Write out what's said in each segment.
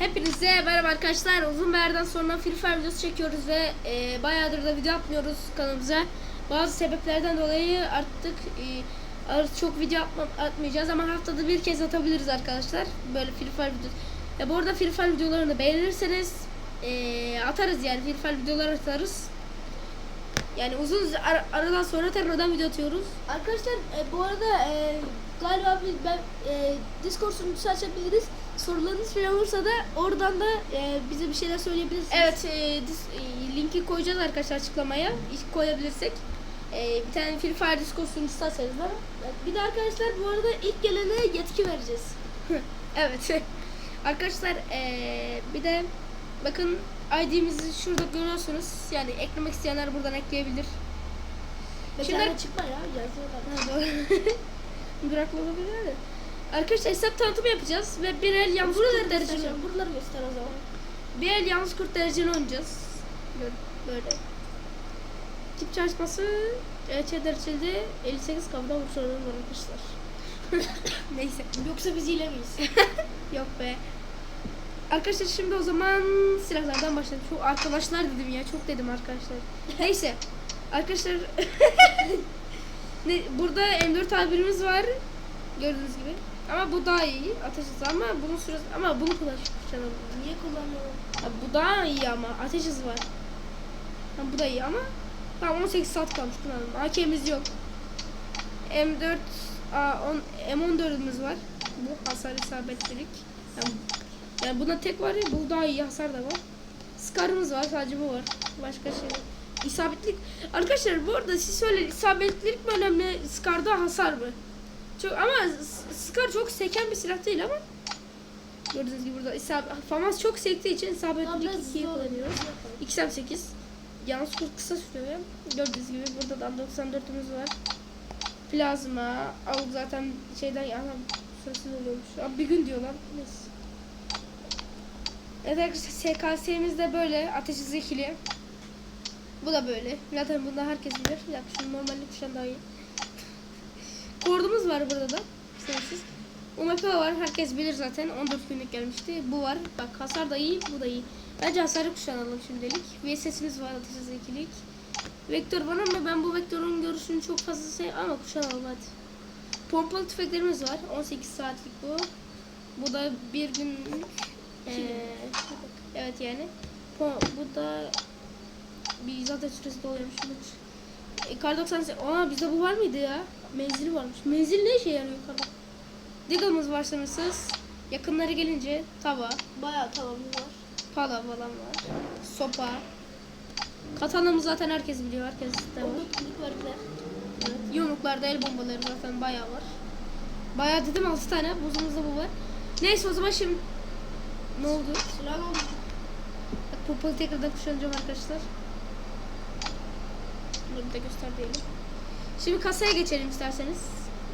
Hepinize merhaba arkadaşlar. Uzun bir yerden sonra Free Fire videosu çekiyoruz ve e, bayağıdır da video yapmıyoruz kanalımıza. Bazı sebeplerden dolayı artık e, artık çok video atma, atmayacağız ama haftada bir kez atabiliriz arkadaşlar. Böyle Free Fire videosu. E, bu arada Free Fire videolarını beğenirseniz e, atarız yani Free Fire videoları atarız. Yani uzun ar- aradan sonra tekrardan video atıyoruz. Arkadaşlar e, bu arada e, galiba ben e, Discord sunucusu açabiliriz. Sorularınız falan olursa da oradan da e, bize bir şeyler söyleyebilirsiniz. Evet, e, dis- e, linki koyacağız arkadaşlar açıklamaya. İlk koyabilirsek. E, bir tane Free Fire Discord sunucusu açarız da. Bir de arkadaşlar bu arada ilk gelene yetki vereceğiz. evet. arkadaşlar e, bir de bakın ID'mizi şurada görüyorsunuz. Yani eklemek isteyenler buradan ekleyebilir. Şimdi- Şimdi çıkma ya yazıyorlar. Duraklı olabilir de. Arkadaşlar hesap tanıtımı yapacağız ve bir el yalnız Buraları kurt dereceli. Buraları göster o zaman. Bir el yalnız kurt dereceli oynayacağız. Böyle. böyle. Tip çalışması EÇ dereceli 58 kabda vuruş oranı var arkadaşlar. Neyse. Yoksa biz hilemeyiz. Yok be. Arkadaşlar şimdi o zaman silahlardan başlayalım. Çok arkadaşlar dedim ya. Çok dedim arkadaşlar. Neyse. Arkadaşlar ne, burada M4 tabirimiz var. Gördüğünüz gibi. Ama bu daha iyi. Ateş hızı ama bunun süresi ama bunu kullanacağım. Niye kullanmıyorum? Ha, bu daha iyi ama ateş hızı var. Ha, bu da iyi ama tamam 18 saat kalmış kullanalım. AK'miz yok. M4 A, 10, M14'ümüz var. Bu hasar isabetlilik. Yani, yani buna tek var ya bu daha iyi hasar da var. Scar'ımız var sadece bu var. Başka şey yok. İsabetlilik. Arkadaşlar bu arada siz söyleyin isabetlilik mi önemli? Scar'da hasar mı? Çok ama Scar çok seken bir silah değil ama Gördüğünüz gibi burada isabet, FAMAS çok sektiği için biraz 2'yi hızlı kullanıyoruz. oynayalım. 2.8 Yalnız kurt kısa sürüyor. Gördüğünüz gibi burada da 94'ümüz var. Plazma, avuk zaten şeyden ya süresi oluyormuş. Abi bir gün diyorlar. Neyse. Evet arkadaşlar SKS'miz de böyle ateş hızı ikili. Bu da böyle. Zaten bunda herkes bilir. Ya şunu normalde kuşan daha iyi. Kordumuz var burada da. Sınırsız. UMP var. Herkes bilir zaten. 14 günlük gelmişti. Bu var. Bak hasar da iyi. Bu da iyi. Bence hasarı kuşanalım şimdilik. VSS'imiz var. Ateş hızı ikilik. Vektör var ama ben bu vektörün görüşünü çok fazla sev ama kuşanalım hadi. Pompalı tüfeklerimiz var. 18 saatlik bu. Bu da bir günlük. Ee, evet yani. Bu da bir zaten süresi doluyormuş. E, kar 98. Aa bizde bu var mıydı ya? Menzili varmış. Menzil ne işe yarıyor kar? Diggle'ımız var sınırsız. Yakınları gelince tava, Bayağı tamamı var. pala falan var. Sopa. Katanamız zaten herkes biliyor. Herkes de var. Evet. Yumruklarda el bombaları zaten bayağı var. Bayağı dedim 6 tane. Buzumuzda bu var. Neyse o zaman şimdi ne oldu? Silah oldu. Bak pompalı tekrardan kuşanacağım arkadaşlar. Bunu bir de göster diyelim. Şimdi kasaya geçelim isterseniz.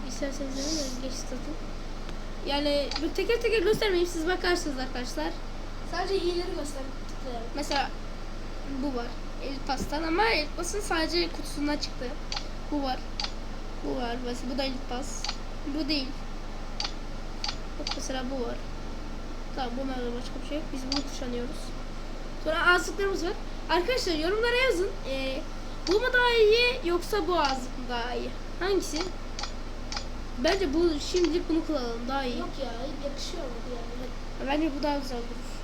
İsterseniz dedim de geç zaten. Yani teker teker göstermeyeyim siz bakarsınız arkadaşlar. Sadece iyileri göster. tıklayarak. Mesela bu var. Elpas'tan ama Elpas'ın sadece kutusundan çıktı. Bu var. Bu var. Mesela bu da Elpas. Bu değil. Bak mesela bu var. Tamam bunlarla başka bir şey yok. Biz bunu kuşanıyoruz. Sonra ağızlıklarımız var. Arkadaşlar yorumlara yazın. Ee, bu mu daha iyi yoksa bu ağızlık mı daha iyi? Hangisi? Bence bu şimdilik bunu kullanalım daha iyi. Yok ya yakışıyor mu yani? Bence bu daha güzel durur.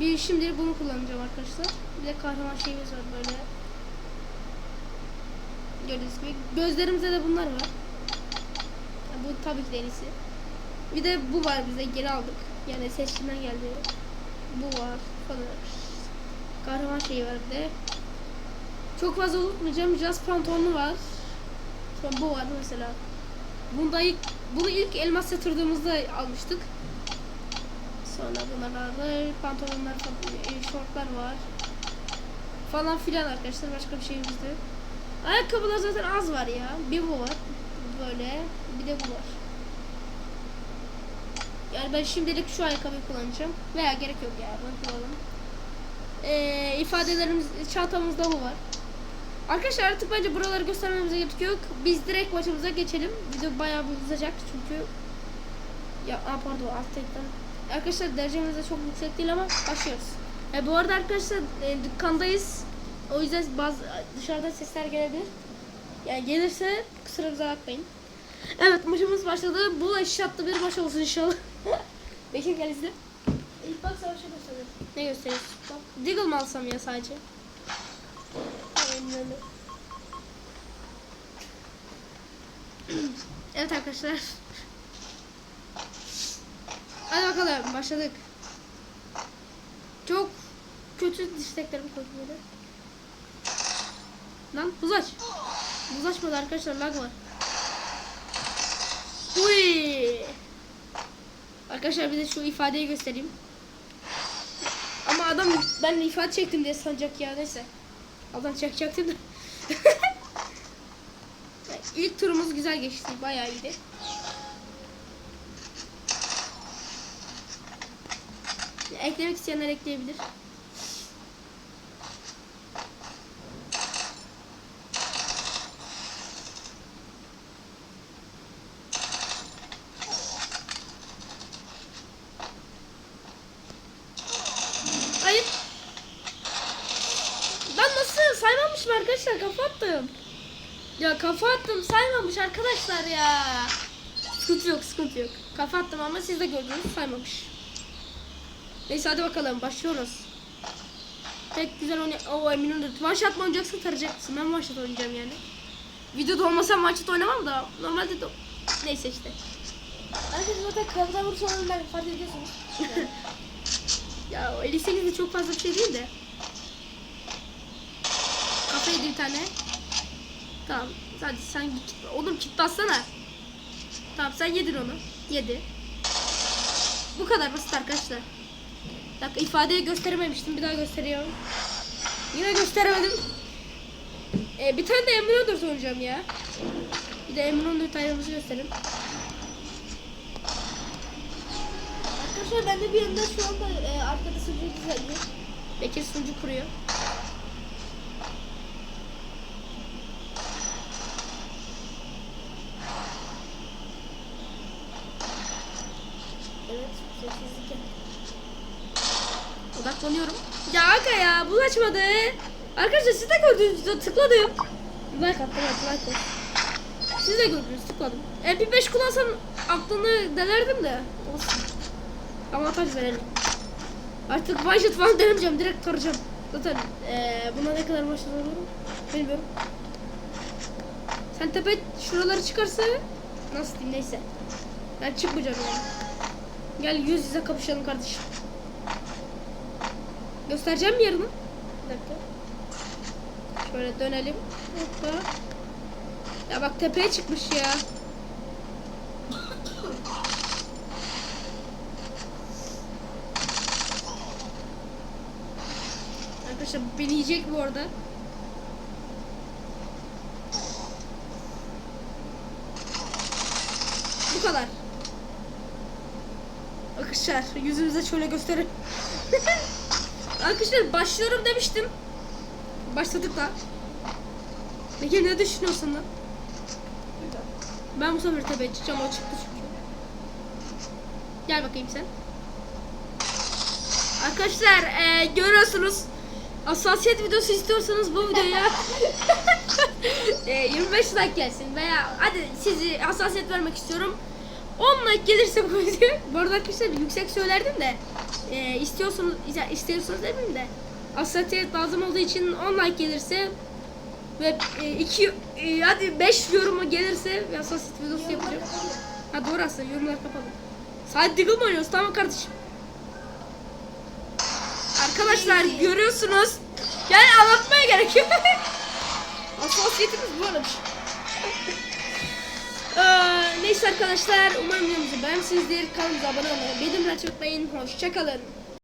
Bir şimdi bunu kullanacağım arkadaşlar. Bir de kahraman şeyimiz var böyle. Gördüğünüz gibi. Gözlerimizde de bunlar var. Bu tabii ki de en iyisi. Bir de bu var bize geri aldık. Yani seçimden geldi. Bu var falan. Kahraman şeyi var bir de. Çok fazla unutmayacağım. Jazz pantolonu var. Sonra bu var mesela. Bunda ilk, bunu ilk elmas yatırdığımızda almıştık. Sonra bunlar vardı. Pantolonlar e, şortlar var. Falan filan arkadaşlar. Başka bir şeyimiz de. Ayakkabılar zaten az var ya. Bir bu var. Böyle. Bir de bu var. Yani ben şimdilik şu ayakkabıyı kullanacağım. Veya gerek yok ya. Bunu kullanalım. Ee, ifadelerimiz, çantamızda bu var. Arkadaşlar artık bence buraları göstermemize gerek yok. Biz direkt maçımıza geçelim. Video bayağı bir uzayacak çünkü ya aa, pardon alt tekten. Arkadaşlar derecemiz de çok yüksek değil ama başlıyoruz. E, bu arada arkadaşlar e, dükkandayız. O yüzden bazı dışarıdan sesler gelebilir. Yani gelirse kusurumuza bakmayın. Evet maçımız başladı. Bu eşit attı bir maç olsun inşallah. Gel izle. İlk bak savaşa başladı. Ne gösteriyorsun? Deagle mı alsam ya sadece? Aynen öyle. evet arkadaşlar. Hadi bakalım başladık. Çok kötü disteklerim koydu Lan buz aç. Buz açmadı arkadaşlar lag var. Uy. Arkadaşlar bir de şu ifadeyi göstereyim. Ama adam ben ifade çektim diye sanacak ya neyse. Adam çekecektim de. İlk turumuz güzel geçti. Bayağı iyiydi. Eklemek isteyenler ekleyebilir. Hayır. Ben nasıl saymamışım arkadaşlar kafa attım. Ya kafa attım saymamış arkadaşlar ya. Sıkıntı yok sıkıntı yok. Kafa attım ama siz de gördünüz saymamış. Neyse hadi bakalım başlıyoruz. Tek güzel oynay... Oo emin olun. One shot mı oynayacaksın tarayacaksın. Ben one shot oynayacağım yani. Videoda olmasam one shot oynamam da normalde de... Neyse işte. Arkadaşlar zaten kafadan olan ben fark ediyorsunuz. Ya o 58 de çok fazla bir şey değil de. Kafa yedi bir tane. Tamam. Hadi sen git. Oğlum kit bassana. Tamam sen yedin onu. Yedi. Bu kadar basit arkadaşlar. Dakika ifadeyi gösterememiştim. Bir daha gösteriyorum. Yine gösteremedim. Ee, bir tane de M14 oynayacağım ya. Bir de M14 ayrımızı göstereyim. Arkadaşlar ben de bir yandan şu anda e, arkada sunucu düzenliyor. Bekir sunucu kuruyor. Evet sessizlik yap. Odaklanıyorum. Ya aga ya bu açmadı. Arkadaşlar siz de gördünüz tıkladım. Like attım evet like olsun. Siz de gördünüz tıkladım. MP5 kullansam aklını delerdim de. Olsun. Avantaj verelim. Artık shot falan denemeyeceğim. Direkt tarayacağım. Zaten eee buna ne kadar başladı olurum bilmiyorum. Sen tepe şuraları çıkarsa nasıl diyeyim neyse. Ben çıkmayacağım yani. Gel yüz yüze kapışalım kardeşim. Göstereceğim mi yerini? Bir dakika. Şöyle dönelim. Hoppa. Ya bak tepeye çıkmış ya. Arkadaşlar beni yiyecek bu arada. Bu kadar. Arkadaşlar yüzümüze şöyle gösterin. Arkadaşlar başlıyorum demiştim. Başladık da. Peki ne düşünüyorsun lan? Ben bu sefer tepeye çıkacağım o çıktı çünkü. Gel bakayım sen. Arkadaşlar eee, görüyorsunuz. Hassasiyet videosu istiyorsanız bu videoya eee, 25 like gelsin veya hadi sizi hassasiyet vermek istiyorum. 10 like gelirse bu video. Bu arada arkadaşlar yüksek söylerdim de eee istiyorsunuz istiyorsunuz demeyeyim de hassasiyet lazım olduğu için 10 like gelirse ve 2 hadi 5 yorumu gelirse ve hassasiyet videosu yapacağım. Ha doğru aslında yorumlar kapalı. Sadece Diggle mı oynuyoruz? Tamam kardeşim. Arkadaşlar görüyorsunuz. Yani anlatmaya gerek yok. Hassasiyetimiz bu arada. Neyse arkadaşlar umarım videomuzu beğenmişsinizdir. Kanalımıza abone olmayı, bildirimleri açmayı unutmayın. Hoşçakalın.